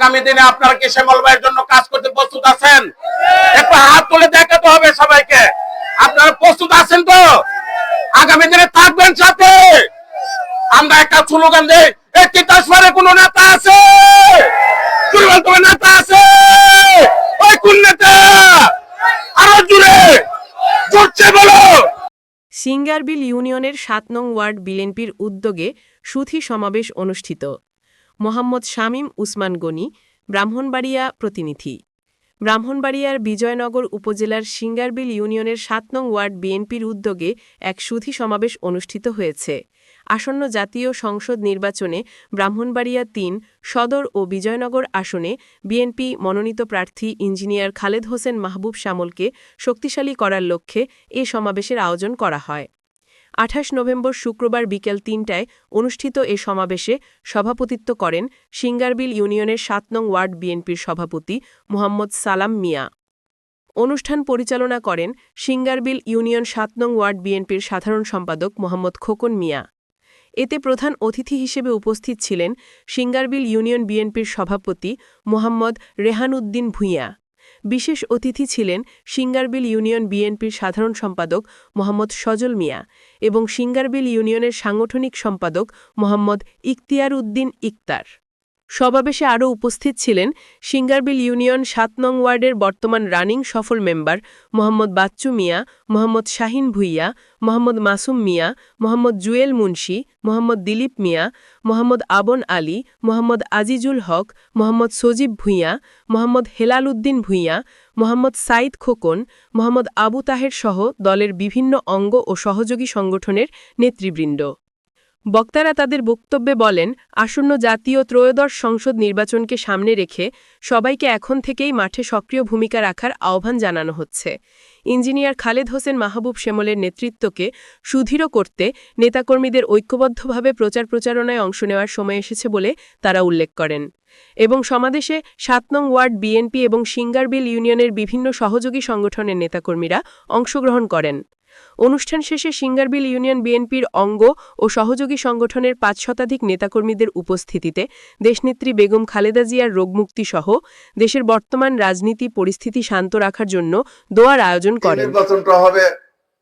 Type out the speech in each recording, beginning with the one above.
আগামী দিনে আপনারা কি শ্যামল ভাইয়ের জন্য কাজ করতে প্রস্তুত আছেন? একটু হাত তুলে দেখাতে হবে সবাইকে। আপনারা প্রস্তুত আছেন তো? আগামী দিনে থাকবেন সাথে। আমরা একটা স্লোগান দেই আছে? সিঙ্গারবিল ইউনিয়নের সাত নং ওয়ার্ড বিএনপির উদ্যোগে সুথি সমাবেশ অনুষ্ঠিত। মোহাম্মদ শামীম উসমান গনি, ব্রাহ্মণবাড়িয়া প্রতিনিধি। ব্রাহ্মণবাড়িয়ার বিজয়নগর উপজেলার সিঙ্গারবিল ইউনিয়নের সাত নং ওয়ার্ড বিএনপির উদ্যোগে এক সুধি সমাবেশ অনুষ্ঠিত হয়েছে। আসন্ন জাতীয় সংসদ নির্বাচনে ব্রাহ্মণবাড়িয়া তিন, সদর ও বিজয়নগর আসনে বিএনপি মনোনীত প্রার্থী ইঞ্জিনিয়ার খালেদ হোসেন মাহবুব শ্যামলকে শক্তিশালী করার লক্ষ্যে এ সমাবেশের আয়োজন করা হয়। আঠাশ নভেম্বর শুক্রবার বিকেল তিনটায় অনুষ্ঠিত এ সমাবেশে সভাপতিত্ব করেন সিঙ্গারবিল ইউনিয়নের সাত নং ওয়ার্ড বিএনপির সভাপতি মোহাম্মদ সালাম মিয়া। অনুষ্ঠান পরিচালনা করেন সিঙ্গারবিল ইউনিয়ন সাত নং ওয়ার্ড বিএনপির সাধারণ সম্পাদক মোহাম্মদ খোকন মিয়া। এতে প্রধান অতিথি হিসেবে উপস্থিত ছিলেন সিঙ্গারবিল ইউনিয়ন বিএনপির সভাপতি মোহাম্মদ রেহানউদ্দিন ভূঁইয়া। বিশেষ অতিথি ছিলেন সিঙ্গারবিল ইউনিয়ন বিএনপির সাধারণ সম্পাদক মোহাম্মদ সজল মিয়া এবং সিঙ্গারবিল ইউনিয়নের সাংগঠনিক সম্পাদক মোহাম্মদ ইখতিয়ার উদ্দিন ইকতার সমাবেশে আরও উপস্থিত ছিলেন সিঙ্গারবিল ইউনিয়ন সাত নং ওয়ার্ডের বর্তমান রানিং সফল মেম্বার মোহাম্মদ বাচ্চু মিয়া, মোহাম্মদ শাহিন ভুইয়া, মোহাম্মদ মাসুম মিয়া, মোহাম্মদ জুয়েল মুন্সি, মোহাম্মদ দিলীপ মিয়া, মোহাম্মদ আবন আলী, মোহাম্মদ আজিজুল হক, মোহাম্মদ সজীব ভুইয়া, মোহাম্মদ হেলাল উদ্দিন ভুইয়া, মোহাম্মদ সাইদ খোকন, মোহাম্মদ আবু তাহের সহ দলের বিভিন্ন অঙ্গ ও সহযোগী সংগঠনের নেতৃবৃন্দ। বক্তারা তাদের বক্তব্যে বলেন, আসন্ন জাতীয় ত্রয়োদশ সংসদ নির্বাচনকে সামনে রেখে সবাইকে এখন থেকেই মাঠে সক্রিয় ভূমিকা রাখার আহ্বান জানানো হচ্ছে। ইঞ্জিনিয়ার খালেদ হোসেন মাহবুব শ্যামলের নেতৃত্বকে সুদৃঢ় করতে নেতাকর্মীদের ঐক্যবদ্ধভাবে প্রচার প্রচারণায় অংশ নেওয়ার সময় এসেছে বলে তারা উল্লেখ করেন। এবং সমাবেশে সাত নং ওয়ার্ড বিএনপি এবং সিঙ্গারবিল ইউনিয়নের বিভিন্ন সহযোগী সংগঠনের নেতাকর্মীরা অংশগ্রহণ করেন। অনুষ্ঠান শেষে সিঙ্গারবিল ইউনিয়ন বিএনপির অঙ্গ ও সহযোগী সংগঠনের পাঁচ শতাধিক নেতাকর্মীদের উপস্থিতিতে দেশনেত্রী বেগম খালেদা জিয়ার রোগমুক্তি সহ দেশের বর্তমান রাজনীতি পরিস্থিতি শান্ত রাখার জন্য দোয়ার আয়োজন করেন। নির্বাচনটা হবে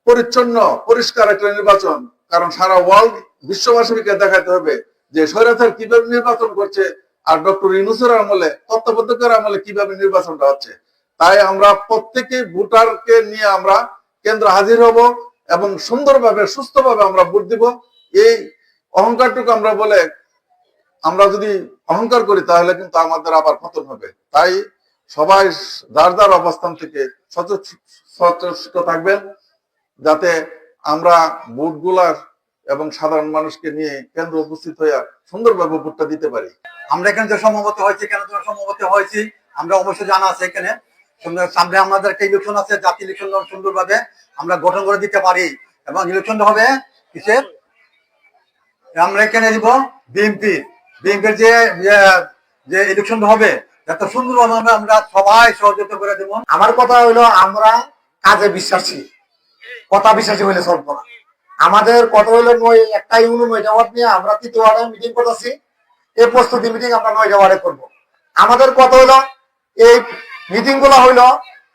পরিচ্ছন্ন পরিষ্কার একটা নির্বাচন। কারণ সারা ওয়ার্ল্ড বিশ্ববাসীকে দেখাতে হবে যে স্বৈরাচার কীভাবে নির্বাচন করছে আর ডক্টর ইনুসের আমলে তত্ত্বাবধায়কের আমলে কীভাবে নির্বাচনটা হচ্ছে। তাই আমরা প্রত্যেকে ভোটারকে নিয়ে আমরা কেন্দ্র হাজির হব এবং সুন্দরভাবে, সুস্থভাবে আমরা ভোট দিব। এই অহংকারটুকু আমরা বলে, আমরা যদি অহংকার করি তাহলে কিন্তু আমাদের আবার পতন হবে। তাই সবাই যার যার অবস্থান থেকে সচেষ্ট থাকবেন যাতে আমরা ভোটগুলার এবং সাধারণ মানুষকে নিয়ে কেন্দ্র উপস্থিত হইয়া সুন্দরভাবে ভোটটা দিতে পারি। আমরা এখানে যে সমবত হয়েছি, কেন যে সমবত হয়েছি? আমরা অবশ্যই জানা আছে এখানে। সামনে আমাদের একটা ইলেকশন আছে জাতীয় ইলেকশন সুন্দরভাবে আমরা গঠন করে দিতে পারি। এবং ইলেকশন হবে কিসের? আমরা এখানে দিব বিএনপি বিএনপির যে, যে- যে ইলেকশন হবে, এত সুন্দরভাবে আমরা সবাই সহযোগিতা করে দেবো। আমার কথা হইল, আমরা কাজে বিশ্বাসী। কথা বিশ্বাসী হইলে চলবো না। আমাদের কথা হইল, নয়, একটা ইউনিয়ন নয়টা ওয়ার্ড নিয়ে আমরা তৃতীয় ওয়ার্ডে মিটিং করতেছি। এই প্রস্তুতি মিটিং আমরা নয় ওয়ার্ডে করব। আমাদের কথা হইল, এই মিটিংগুলা হইল,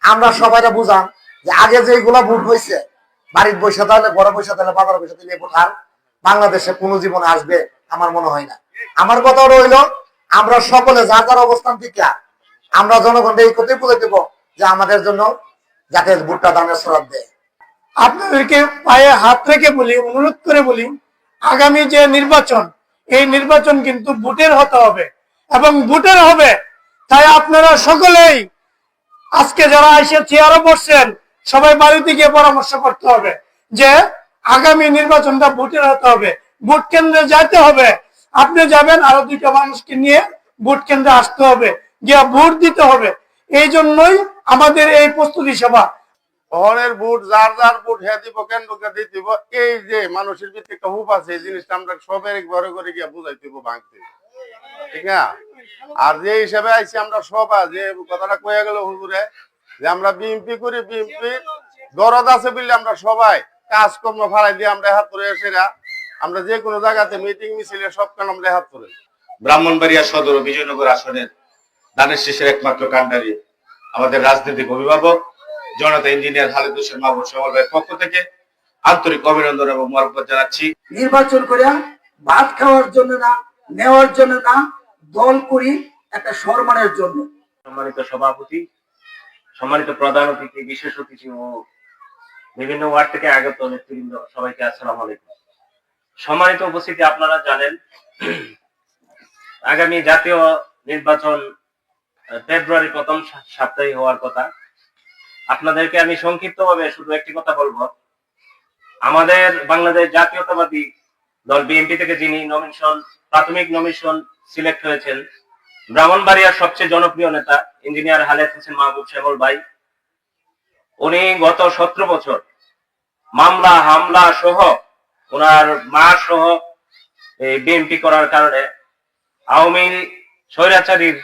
আমরা সবাই বুঝান যে আগে যেগুলা ভোট হয়েছে বাড়ির বৈশা তাহলে, ঘরে বৈশা তাহলে, বাজারে বৈশা তাহলে আর বাংলাদেশে কোনো জীবনে আসবে আমার মনে হয় না। আমার কথা রইল আমরা সকলে যার যার অবস্থান থেকে আমরা জনগণকে এই কথাই বলে দেবো যে আমাদের জন্য যাতে ভুট্টা দানের সরাব দেয়। আপনাদেরকে পায়ে হাত রেখে বলি, অনুরোধ করে বলি, আগামী যে নির্বাচন, এই নির্বাচন কিন্তু ভোটের হতে হবে এবং ভোটের হবে। তাই আপনারা সকলেই আজকে যারা এসে চেয়ারে বসছেন, সবাই বাড়িতে গিয়ে পরামর্শ করতে হবে যে আগামী নির্বাচনটা ভোটের হতে হবে। ভোট কেন্দ্রে যাইতে হবে। আপনি যাবেন, আরও দুইটা মানুষকে নিয়ে ভোট কেন্দ্রে আসতে হবে। গিয়ে ভোট দিতে হবে। এই জন্যই আমাদের এই প্রস্তুতি সভা। হ্যাঁ এই যে মানুষের ভিতরে একটা হুপ আছে, এই জিনিসটা আমরা সবের ঘরে ঘরে গিয়ে বুঝাই দিব ভাঙতে। ঠিক না? আর যে হিসাবে আইছি আমরা সবাই যে কথাটা কয়ে গেল হুজুরে যে আমরা বিএমপি করি বিএমপি দরদ আছে বললে আমরা সবাই কাজকর্ম ফাড়াই দিয়ে আমরা হাত ধরে এসেরা আমরা যে কোনো জায়গাতে মিটিং মিছিলে সব কান আমরা হাত ধরে। ব্রাহ্মণবাড়িয়া সদর ও বিজয়নগর আসনের দানের শেষের একমাত্র কান্ডারি আমাদের রাজনৈতিক অভিভাবক জনতা ইঞ্জিনিয়ার খালেদ হোসেন মাহবুব শ্যামল ভাইয়ের পক্ষ থেকে আন্তরিক অভিনন্দন এবং মরব্বত জানাচ্ছি। নির্বাচন করে ভাত খাওয়ার জন্য না নেওয়ার জন্য না, দল করি একটা সম্মানের জন্য। সম্মানিত সভাপতি, সম্মানিত প্রধান অতিথি, বিশেষ অতিথি ও বিভিন্ন ওয়ার্ড থেকে আগত নেতৃবৃন্দ, সবাইকে আসসালাম আলাইকুম। সম্মানিত উপস্থিতি আপনারা জানেন, আগামী জাতীয় নির্বাচন ফেব্রুয়ারি প্রথম সপ্তাহে হওয়ার কথা। আপনাদেরকে আমি সংক্ষিপ্তভাবে শুধু একটি কথা বলব। আমাদের বাংলাদেশ জাতীয়তাবাদী দল বিএনপি থেকে যিনি নমিনেশন প্রাথমিক নমিনেশন সিলেক্ট হয়েছেন, ব্রাহ্মণবাড়িয়ার সবচেয়ে জনপ্রিয় নেতা ইঞ্জিনিয়ার হালেদ হোসেন মাহবুব শ্যামল ভাই। উনি গত সতেরো বছর মামলা, হামলা সহ ওনার মা সহ বিএনপি করার কারণে আওয়ামী স্বৈরাচারীর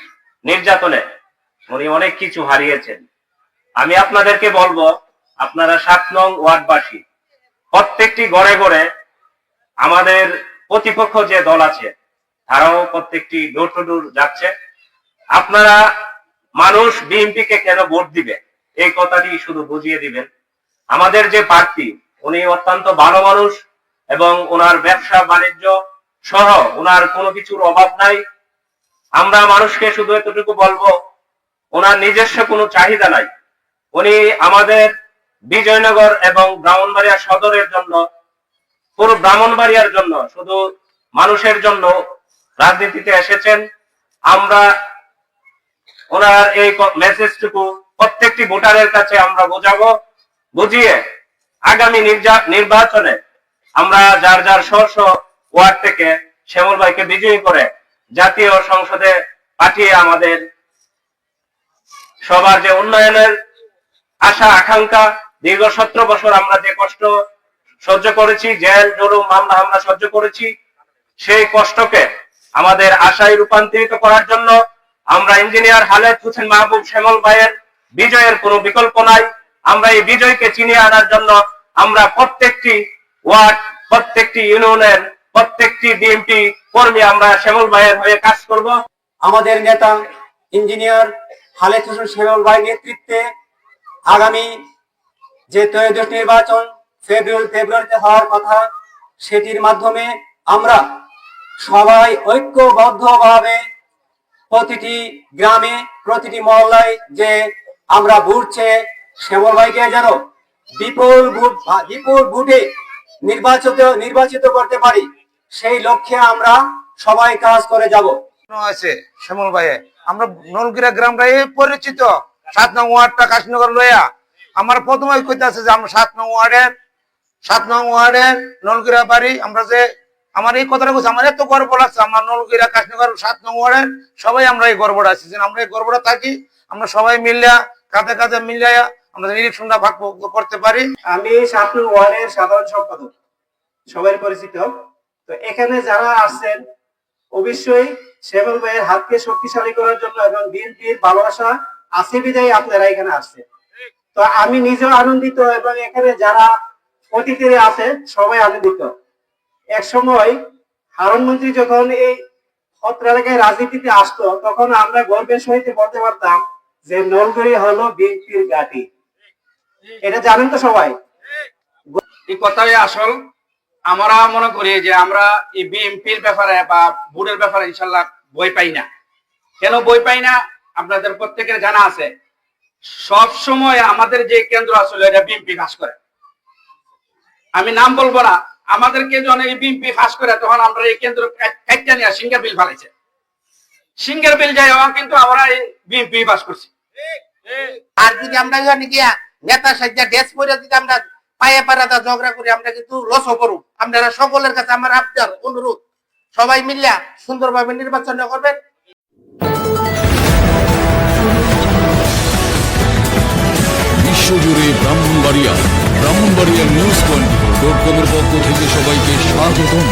নির্যাতনে উনি অনেক কিছু হারিয়েছেন। আমি আপনাদেরকে বলব, আপনারা সাত নং ওয়ার্ডবাসী, প্রত্যেকটি গড়ে গড়ে আমাদের প্রতিপক্ষ যে দল আছে, তারাও প্রত্যেকটি ডোর টু ডোর যাচ্ছে। আপনারা মানুষ বিএনপি কে কেন ভোট দিবে এই কথাটি শুধু বুঝিয়ে দিবেন। আমাদের যে প্রার্থী, উনি অত্যন্ত ভালো মানুষ এবং ওনার ব্যবসা বাণিজ্য সহ ওনার কোনো কিছুর অভাব নাই। আমরা মানুষকে শুধু এতটুকু বলব, ওনার নিজস্ব কোনো চাহিদা নাই। উনি আমাদের বিজয়নগর এবং ব্রাহ্মণবাড়িয়া সদরের জন্য পুরো ব্রাহ্মণবাড়িয়ার জন্য, শুধু মানুষের জন্য রাজনীতিতে এসেছেন। আমরা ওনার এই মেসেজটুকু প্রত্যেকটি ভোটারের কাছে আমরা বোঝাবো, বুঝিয়ে আগামী নির্বাচনে আমরা যার যার স্ব স্ব ওয়ার্ড থেকে শ্যামল ভাইকে বিজয়ী করে জাতীয় সংসদে পাঠিয়ে আমাদের সবার যে উন্নয়নের আশা, আকাঙ্ক্ষা, দীর্ঘ সতেরো বছর আমরা যে কষ্ট সহ্য করেছি, জেল, জুলুম, মামলা, হামলা সহ্য করেছি। সেই কষ্টকে আমাদের আশায় রূপান্তরিত করার জন্য আমরা ইঞ্জিনিয়ার হালেদ হোসেন মাহবুব শ্যামল ভাইয়ের বিজয়ের কোনো বিকল্প নাই। আমরা এই বিজয়কে চিনিয়ে আনার জন্য আমরা প্রত্যেকটি ওয়ার্ড, প্রত্যেকটি ইউনিয়নের, প্রত্যেকটি বিএনপি কর্মী আমরা শ্যামল ভাইয়ের হয়ে কাজ করব। আমাদের নেতা ইঞ্জিনিয়ার খালেদ হোসেন শ্যামল ভাই নেতৃত্বে আগামী যে ত্রয়োদশ নির্বাচন ফেব্রুয়ারি, ফেব্রুয়ারিতে হওয়ার কথা, সেটির মাধ্যমে আমরা সবাই ঐক্যবদ্ধভাবে প্রতিটি গ্রামে, প্রতিটি মহল্লায় যে আমরা ভুটছে শ্যামল ভাইকে যেন বিপুল বিপুল ভোটে নির্বাচিত নির্বাচিত করতে পারি, সেই লক্ষ্যে আমরা সবাই কাজ করে যাব। আছে শ্যামল ভাইয়ে। আমরা নলগিরা গ্রাম গায়ে পরিচিত। সাত নং ওয়ার্ডটা কাশীনগর লইয়া। আমার প্রথমে কইতে আছে যে আমরা সাত নং ওয়ার্ডের সাত নং ওয়ার্ডের নলগিরা বাড়ি। আমরা যে আমার এই কথাটা বলছি, আমার এত গর্ব লাগছে, আমার নলগিরা কাশীনগর সাত নং ওয়ার্ডের সবাই আমরা এই গর্বটা আছি। যে আমরা এই গর্বটা থাকি, আমরা সবাই মিলিয়া, কাঁধে কাঁধে মিলিয়া আমরা নিরীক্ষণটা ভাগ করতে পারি। আমি সাত নং ওয়ার্ডের সাধারণ সম্পাদক, সবাই পরিচিত। তো এখানে যারা আসছেন অবশ্যই শ্যামল ভাইয়ের হাতকে শক্তিশালী করার জন্য এবং বিএনপির ভালোবাসা আছে বিদায় আপনারা এখানে আসছেন। তো আমি নিজেও আনন্দিত এবং এখানে যারা অতিথিরা আছে, সবাই আনন্দিত। এক সময় হারুন মন্ত্রী যখন এই অত্র এলাকায় রাজনীতিতে আসতো, তখন আমরা গর্বের সহিত বলতে পারতাম যে নলগড়ি হলো বিএনপির ঘাঁটি। এটা জানেন তো সবাই? এই কথাই আসল। আমরা মনে করি যে আমরা এই বিএনপির ব্যাপারে বা ভোটের ব্যাপারে ইনশাল্লাহ বই পাই না। কেন বই পাই না? আপনাদের প্রত্যেকের জানা আছে। সব সময় আমাদের যে কেন্দ্র আসলে এটা বিএনপি ফাঁস করে। আমি নাম বলব না আমাদেরকে যখন এই বিএনপি ফাঁস করে তখন আমরা এই কেন্দ্র কাইটা নিয়ে সিঙ্গার বিল ফালাইছে। সিঙ্গার বিল যাই হওয়া কিন্তু আমরা এই বিএনপি পাস করছি। আর যদি আমরা জানি গিয়া নেতা সাজ্জা ড্রেস পরে যদি আমরা পায়ে পাড়াটা ঝগড়া করি আমরা কিন্তু লসও করু। আপনারা সকলের কাছে আমার আবদার অনুরোধ। সবাই মিলিয়া সুন্দরভাবে নির্বাচন করবেন। বিশ্বজুড়ে Brahmanbaria. Brahmanbaria news twenty dot কমের পক্ষ থেকে সবাইকে স্বাগতম।